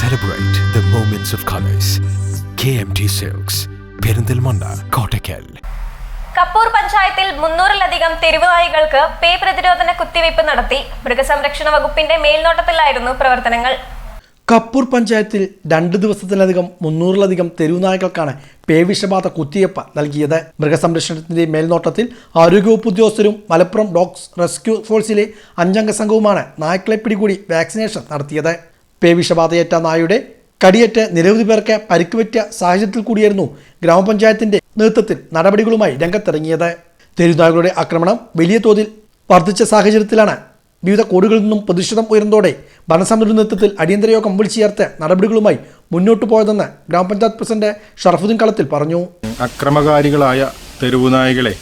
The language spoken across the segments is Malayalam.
Celebrate of colours K M T silks Perinthalmanna Kottakkal Kappur പഞ്ചായത്തിൽ മുന്നൂറിലധികം തെരുവുനായികൾക്ക് പേ പ്രതിരോധന കുത്തിവയ്പ് നടത്തി മൃഗസംരക്ഷണ വകുപ്പിന്റെ മേൽനോട്ടത്തിലായിരുന്നു പ്രവർത്തനങ്ങൾ. കപ്പൂർ പഞ്ചായത്തിൽ രണ്ട് ദിവസത്തിലധികം മുന്നൂറിലധികം തെരുവുനായ്ക്കൾക്കാണ് പേവിഷബാധ കുത്തിവയ്പ് നൽകിയത്. മൃഗസംരക്ഷണത്തിന്റെ മേൽനോട്ടത്തിൽ ആരോഗ്യവകുപ്പ് ഉദ്യോഗസ്ഥരും മലപ്പുറം ഡോഗ്സ് റെസ്ക്യൂ ഫോഴ്സിലെ അഞ്ചംഗ സംഘവുമാണ് നായ്ക്കളെ പിടികൂടി വാക്സിനേഷൻ നടത്തിയത്. പേവിഷബാധയേറ്റ നായുടെ കടിയേറ്റ് നിരവധി പേർക്ക് പരിക്കുപറ്റിയ സാഹചര്യത്തിൽ കൂടിയായിരുന്നു ഗ്രാമപഞ്ചായത്തിന്റെ നേതൃത്വത്തിൽ നടപടികളുമായി രംഗത്തിറങ്ങിയത്. തെരുവുനായകളുടെ ആക്രമണം വലിയ തോതിൽ വർദ്ധിച്ച സാഹചര്യത്തിലാണ് വിവിധ കോടുകളിൽ നിന്നും പ്രതിഷേധം ഉയർന്നതോടെ ഭരണസമിതിയുടെ നേതൃത്വത്തിൽ അടിയന്തര യോഗം വിളിച്ചു ചേർത്ത് നടപടികളുമായി മുന്നോട്ടു പോയതെന്ന് ഗ്രാമപഞ്ചായത്ത് പ്രസിഡന്റ് ഷറഫുദ്ദീൻ കളത്തിൽ പറഞ്ഞു. അക്രമകാരികളായ തെരുവുനായകളെ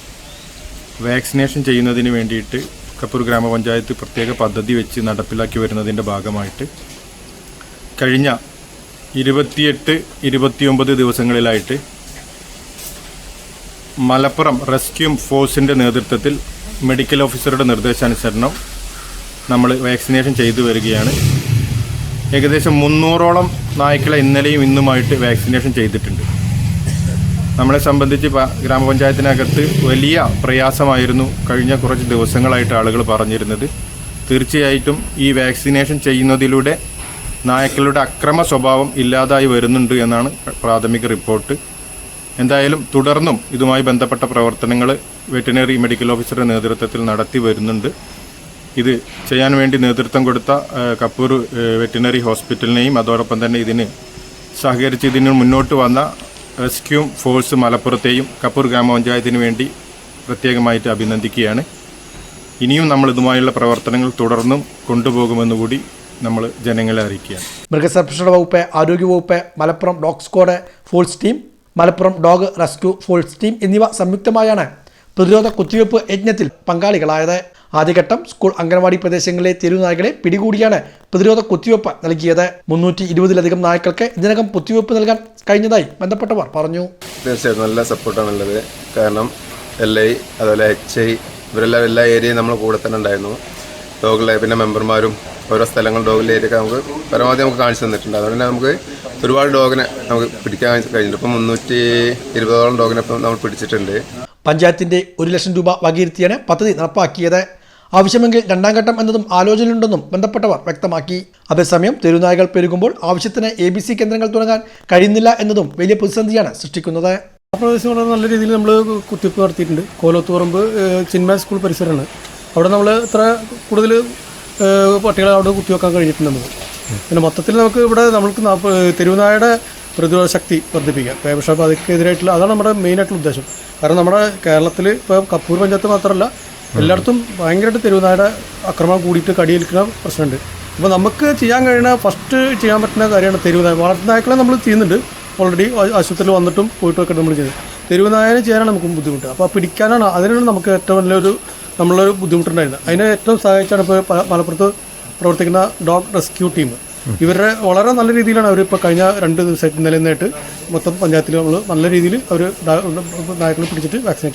വാക്സിനേഷൻ ചെയ്യുന്നതിന് വേണ്ടിയിട്ട് കപ്പൂർ ഗ്രാമപഞ്ചായത്ത് പ്രത്യേക പദ്ധതി വെച്ച് നടപ്പിലാക്കി വരുന്നതിന്റെ ഭാഗമായിട്ട് കഴിഞ്ഞ ഇരുപത്തിയെട്ട് ഇരുപത്തിയൊമ്പത് ദിവസങ്ങളിലായിട്ട് മലപ്പുറം റെസ്ക്യൂ ഫോഴ്സിന്റെ നേതൃത്വത്തിൽ മെഡിക്കൽ ഓഫീസറുടെ നിർദ്ദേശാനുസരണം നമ്മൾ വാക്സിനേഷൻ ചെയ്തു വരികയാണ്. ഏകദേശം മുന്നൂറോളം നായ്ക്കളെ ഇന്നലെയും ഇന്നുമായിട്ട് വാക്സിനേഷൻ ചെയ്തിട്ടുണ്ട്. നമ്മളെ സംബന്ധിച്ച് ഗ്രാമപഞ്ചായത്തിനകത്ത് വലിയ പ്രയാസമായിരുന്നു കഴിഞ്ഞ കുറച്ച് ദിവസങ്ങളായിട്ട് ആളുകൾ പറഞ്ഞിരുന്നത്. തീർച്ചയായിട്ടും ഈ വാക്സിനേഷൻ ചെയ്യുന്നതിലൂടെ നായ്ക്കളുടെ അക്രമ സ്വഭാവം ഇല്ലാതായി വരുന്നുണ്ട് എന്നാണ് പ്രാഥമിക റിപ്പോർട്ട്. എന്തായാലും തുടർന്നും ഇതുമായി ബന്ധപ്പെട്ട പ്രവർത്തനങ്ങൾ വെറ്റിനറി മെഡിക്കൽ ഓഫീസറുടെ നേതൃത്വത്തിൽ നടത്തി വരുന്നുണ്ട്. ഇത് ചെയ്യാൻ വേണ്ടി നേതൃത്വം കൊടുത്ത കപ്പൂർ വെറ്റിനറി ഹോസ്പിറ്റലിനെയും അതോടൊപ്പം തന്നെ ഇതിന് സഹകരിച്ച് ഇതിന് മുന്നോട്ട് വന്ന റെസ്ക്യൂ ഫോഴ്സ് മലപ്പുറത്തെയും കപ്പൂർ ഗ്രാമപഞ്ചായത്തിന് വേണ്ടി പ്രത്യേകമായിട്ട് അഭിനന്ദിക്കുകയാണ്. ഇനിയും നമ്മൾ ഇതുമായുള്ള പ്രവർത്തനങ്ങൾ തുടർന്നും കൊണ്ടുപോകുമെന്നുകൂടി നമ്മൾ ജനങ്ങളെ അറിയിക്കുകയാണ്. മൃഗസംരക്ഷണ വകുപ്പ് ആരോഗ്യവകുപ്പ് Malappuram dog squad force team Malappuram dog rescue force team എന്നിവ സംയുക്തമായാണ് പ്രതിരോധ കുത്തിവയ്പ് യജ്ഞത്തിൽ പങ്കാളികളായത്. ആദ്യഘട്ടം സ്കൂൾ അംഗനവാടി പ്രദേശങ്ങളിലെ തെരുവുനായ്ക്കളെ പിടികൂടിയാണ് പ്രതിരോധ കുത്തിവയ്പ് നൽകിയത്. മുന്നൂറ്റി ഇരുപതിലധികം നായ്ക്കൾക്ക് ഇതിനകം കുത്തിവയ്പ് നൽകാൻ കഴിഞ്ഞതായി ബന്ധപ്പെട്ടവർ പറഞ്ഞു. തീർച്ചയായിട്ടും നല്ല സപ്പോർട്ടാണ് സപ്പോർട്ടാണുള്ളത് കാരണം എൽ ഐ അതുപോലെ എച്ച് ഐ ഇവരെല്ലാം എല്ലാ ഏരിയയും നമ്മൾ കൂടെ തന്നെ ഉണ്ടായിരുന്നു. ലോക ലൈബിന്റെ മെമ്പർമാരും ഓരോ സ്ഥലങ്ങൾ ഡോഗിലെ ഏരിയ നമുക്ക് പരമാവധി നമുക്ക് കാണിച്ചു തന്നിട്ടുണ്ട്. അതുകൊണ്ട് തന്നെ നമുക്ക് ഒരുപാട് ഡോഗിനെ നമുക്ക് പിടിക്കാൻ കഴിഞ്ഞിട്ടുണ്ട്. ഇപ്പം മുന്നൂറ്റി ഇരുപതോളം ഡോഗിനെ ഇപ്പം നമ്മൾ പിടിച്ചിട്ടുണ്ട്. പഞ്ചായത്തിന്റെ ഒരു ലക്ഷം രൂപ വകയിരുത്തിയാണ് പദ്ധതി നടപ്പാക്കിയത്. ആവശ്യമെങ്കിൽ രണ്ടാം ഘട്ടം എന്നതും ആലോചനയുണ്ടെന്നും ബന്ധപ്പെട്ടവർ വ്യക്തമാക്കി. അതേസമയം തെരുവുനായകൾ പെരുകുമ്പോൾ ആവശ്യത്തിന് എ ബി സി കേന്ദ്രങ്ങൾ തുടങ്ങാൻ കഴിയുന്നില്ല എന്നതും വലിയ പ്രതിസന്ധിയാണ് സൃഷ്ടിക്കുന്നത്. ആ വളരെ നല്ല രീതിയിൽ നമ്മൾ കുത്തിപ്പ് നടത്തിയിട്ടുണ്ട്. കോലത്തുപറമ്പ് ചിന്മ സ്കൂൾ പരിസരമാണ്. അവിടെ നമ്മൾ ഇത്ര കൂടുതൽ പട്ടികളെ അവിടെ കുത്തിവെക്കാൻ കഴിഞ്ഞിട്ടുണ്ട് നമുക്ക് പിന്നെ മൊത്തത്തിൽ നമുക്ക് ഇവിടെ നമ്മൾക്ക് തെരുവുനായുടെ പ്രതിരോധ ശക്തി വർദ്ധിപ്പിക്കാം എതിരായിട്ടുള്ള അതാണ് നമ്മുടെ മെയിനായിട്ടുള്ള ഉദ്ദേശം. കാരണം നമ്മുടെ കേരളത്തിൽ ഇപ്പോൾ കപ്പൂർ പഞ്ചായത്ത് മാത്രമല്ല എല്ലായിടത്തും ഭയങ്കരമായിട്ട് തെരുവുനായുടെ ആക്രമണം കൂടിയിട്ട് കടിയേൽക്കുന്ന പ്രശ്നമുണ്ട്. അപ്പോൾ നമുക്ക് ചെയ്യാൻ കഴിയുന്ന ഫസ്റ്റ് ചെയ്യാൻ പറ്റുന്ന കാര്യമാണ് തെരുവുനായ. വളർത്തുനായ്ക്കളെ നമ്മൾ ചെയ്യുന്നുണ്ട്. ഓൾറെഡി ആശുപത്രിയിൽ വന്നിട്ടും പോയിട്ടും ഒക്കെ നമ്മൾ ചെയ്യുന്നത് തെരുവുനായനെ ചെയ്യാനാണ് നമുക്ക് ബുദ്ധിമുട്ട്. അപ്പോൾ പിടിക്കാനാണ് അതിനാണ് നമുക്ക് ഏറ്റവും വലിയൊരു നമ്മളൊരു ബുദ്ധിമുട്ടുണ്ടായിരുന്നു. അതിനെ ഏറ്റവും സഹായിച്ചാണ് ഇപ്പോൾ മലപ്പുറത്ത് പ്രവർത്തിക്കുന്ന ഡോഗ് റെസ്ക്യൂ ടീം. ഇവരുടെ വളരെ നല്ല രീതിയിലാണ് അവർ ഇപ്പോൾ കഴിഞ്ഞ രണ്ട് ദിവസമായിട്ട് ഇന്നലെ നിന്നായിട്ട് മൊത്തം പഞ്ചായത്തിൽ നമ്മൾ നല്ല രീതിയിൽ അവർ നായ്ക്കളെ പിടിച്ചിട്ട് വാക്സിനേറ്റ് ചെയ്തു